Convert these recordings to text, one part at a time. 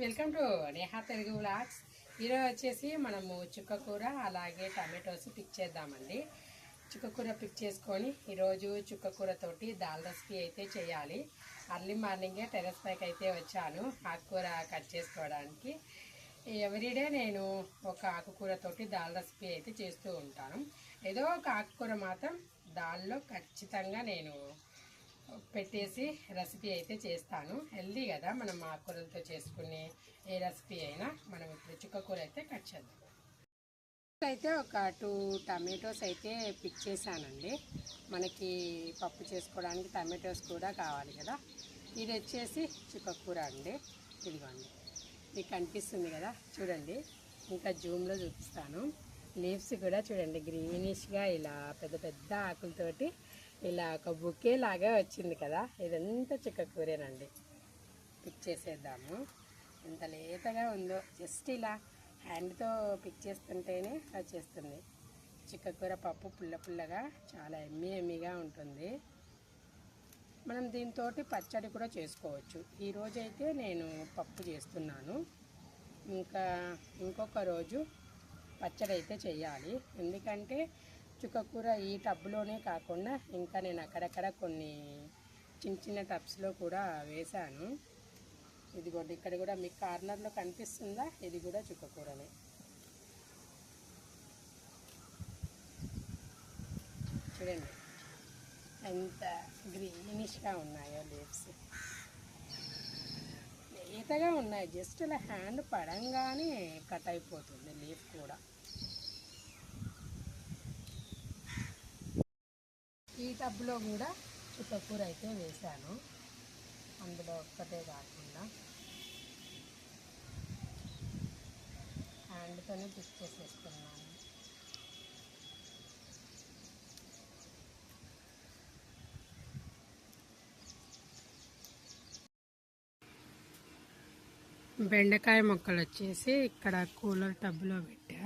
Welcome to Neha Telugu blogs ఈరోజు వచ్చేసి మనము చుక్కకూర అలాగే టమాటోస్ పిక్ చేద్దామండి. చుక్కకూర పిక్ చేసుకొని ఈరోజు చుక్కకూరతోటి దాల్ రెసిపీ అయితే చేయాలి. అర్లీ మార్నింగే టెరస్ పైకి అయితే వచ్చాను ఆకుకూర కట్ చేసుకోవడానికి. ఎవ్రీడే నేను ఒక ఆకుకూరతోటి దాల్ రెసిపీ అయితే చేస్తూ ఉంటాను. ఏదో ఒక ఆకుకూర మాత్రం దాల్లో ఖచ్చితంగా నేను పెట్టేసి రెసిపీ అయితే చేస్తాను. హెల్దీ కదా మనం ఆకుకూరలతో చేసుకునే ఏ రెసిపీ అయినా మనం ఇప్పుడు చుక్కకూర అయితే కట్ చేద్దాం. అయితే ఒక టూ టమాటోస్ అయితే పిక్ చేశానండి. మనకి పప్పు చేసుకోవడానికి టమాటోస్ కూడా కావాలి కదా. ఇది వచ్చేసి చుక్కకూర అండి. ఇదిగోండి. మీకు కనిపిస్తుంది కదా? చూడండి. ఇంకా జూమ్లో చూపిస్తాను. లీవ్స్ కూడా చూడండి గ్రీనిష్గా ఇలా పెద్ద పెద్ద ఆకులతోటి ఇలా ఒక బుకే లాగా వచ్చింది కదా ఇదంతా చిక్కకూరేనండి పిక్ చేసేద్దాము. ఎంత లేతగా ఉందో జస్ట్ ఇలా హ్యాండ్తో పిక్ చేస్తుంటేనే వచ్చేస్తుంది చిక్కకూర పప్పు పుల్ల పుల్లగా చాలా ఎమ్మి ఎమ్మిగా ఉంటుంది. మనం దీంతో పచ్చడి కూడా చేసుకోవచ్చు. ఈరోజైతే నేను పప్పు చేస్తున్నాను. ఇంకా ఇంకొక రోజు పచ్చడి అయితే చేయాలి. ఎందుకంటే చుక్కకూర ఈ టబ్లోనే కాకుండా ఇంకా నేను అక్కడక్కడ కొన్ని చిన్న చిన్న టబ్స్లో కూడా వేశాను. ఇదిగోండి ఇక్కడ కూడా మీకు కార్నర్లో కనిపిస్తుందా? ఇది కూడా చుక్కకూరనే చూడండి ఎంత గ్రీనిష్గా ఉన్నాయో లీవ్స్. లేతగా ఉన్నాయి జస్ట్ ఇలా హ్యాండ్ పడంగానే కట్ అయిపోతుంది లీఫ్ కూడా. టబ్లో కూడా చుక్కకూర అయితే వేశాను. అందులో ఒక్కటే కాకుండా. హ్యాండ్తోనే పిక్ చేసేస్తున్నాను బెండకాయ మొక్కలు వచ్చేసి ఇక్కడ కూలర్ టబ్లో పెట్టా.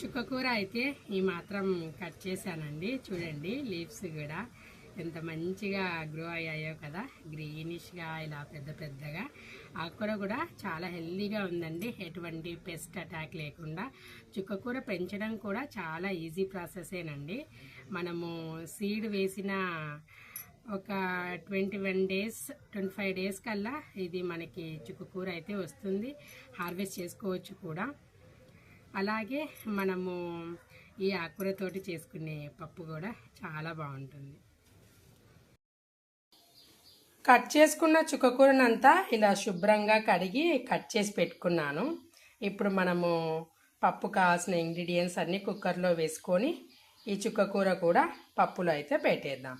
చుక్కకూర అయితే ఈ మాత్రం కట్ చేశానండి. చూడండి లీవ్స్ కూడా ఎంత మంచిగా గ్రో అయ్యాయో కదా. గ్రీనిష్గా ఇలా పెద్ద పెద్దగా. ఆకుకూర కూడా చాలా హెల్దీగా ఉందండి. ఎటువంటి పెస్ట్ అటాక్ లేకుండా చుక్కకూర పెంచడం కూడా చాలా ఈజీ ప్రాసెసేనండి మనము సీడ్ వేసిన ఒక twenty one days twenty five days కల్లా ఇది మనకి చుక్కకూర అయితే వస్తుంది. హార్వెస్ట్ చేసుకోవచ్చు కూడా. అలాగే మనము ఈ ఆకుకూరతోటి చేసుకునే పప్పు కూడా చాలా బాగుంటుంది. కట్ చేసుకున్న చుక్కకూరనంతా ఇలా శుభ్రంగా కడిగి కట్ చేసి పెట్టుకున్నాను. ఇప్పుడు మనము పప్పు కావాల్సిన ఇంగ్రీడియంట్స్ అన్నీ కుక్కర్లో వేసుకొని ఈ చుక్కకూర కూడా పప్పులో అయితే పెట్టేద్దాం.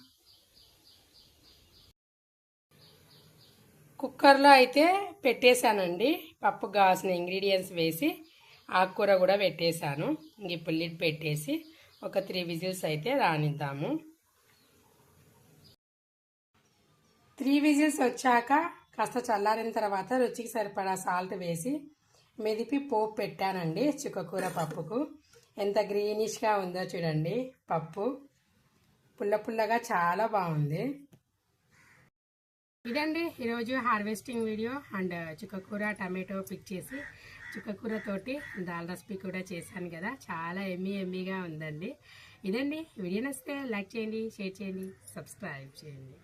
కుక్కర్లో అయితే పెట్టేశానండి. పప్పు కావాల్సిన ఇంగ్రీడియంట్స్ వేసి ఆకుకూర కూడా పెట్టేశాను. ఇంక ఇప్పుడు లిడ్ పెట్టేసి ఒక త్రీ విజిల్స్ అయితే రానిద్దాము. త్రీ విజిల్స్ వచ్చాక కాస్త చల్లారిన తర్వాత రుచికి సరిపడా సాల్ట్ వేసి మెదిపి పోపు పెట్టానండి చుక్కకూర పప్పుకు. ఎంత గ్రీనిష్గా ఉందో చూడండి పప్పు. పుల్ల పుల్లగా చాలా బాగుంది. ఇదండి ఈరోజు హార్వెస్టింగ్ వీడియో అండ్ చుక్కకూర టమాటో పిక్ చేసి చుక్కకూర తోటి దాల్ రెసిపీ కూడా చేశాను కదా. చాలా ఎమ్మీ ఎమ్మీగా ఉందండి. ఇదండి. వీడియో నచ్చితే లైక్ చేయండి షేర్ చేయండి సబ్స్క్రైబ్ చేయండి.